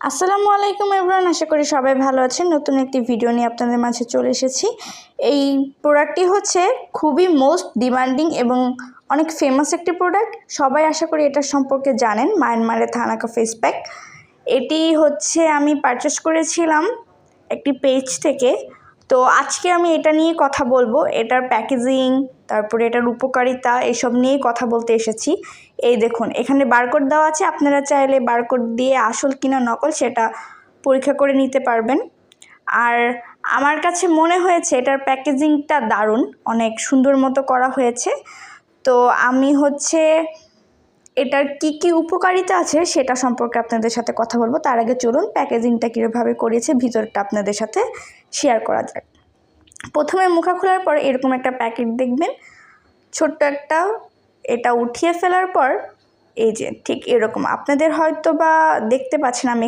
আসসালামু আলাইকুম এভরান আশা করি সবাই ভালো আছেন। নতুন একটি ভিডিও নিয়ে আপনাদের মাঝে চলে এসেছি। এই প্রোডাক্টটি হচ্ছে খুবই মোস্ট ডিমান্ডিং এবং অনেক ফেমাস একটি প্রোডাক্ট সবাই আশা করি এটা সম্পর্কে জানেন মায়ানমারে থানাকা ফেস প্যাক এটি হচ্ছে আমি পারচেস করেছিলাম একটি পেজ থেকে। তো আজকে আমি এটা নিয়ে কথা বলব। এটার প্যাকেজিং তারপরে এটার উপকারিতা, এসব নিয়ে কথা বলতে এসেছি। এই দেখুন, এখানে বারকোড দেওয়া আছে, আপনারা চাইলে বারকোড দিয়ে আসল কিনা নকল সেটা পরীক্ষা করে নিতে পারবেন। আর আমার কাছে মনে হয়েছে এটার প্যাকেজিংটা দারুণ, অনেক সুন্দর মতো করা হয়েছে। তো আমি হচ্ছে এটার কি কি উপকারিতা আছে সেটা সম্পর্কে আপনাদের সাথে কথা বলব। তার আগে চলুন প্যাকেজিংটা কীভাবে করেছে ভিতরটা আপনাদের সাথে শেয়ার করা যাক। প্রথমে মুখা খোলার পর এরকম একটা প্যাকেট দেখবেন। ছোট্ট একটা, এটা উঠিয়ে ফেলার পর, এই যে ঠিক এরকম। আপনাদের হয়তো বা দেখতে পাচ্ছেন আমি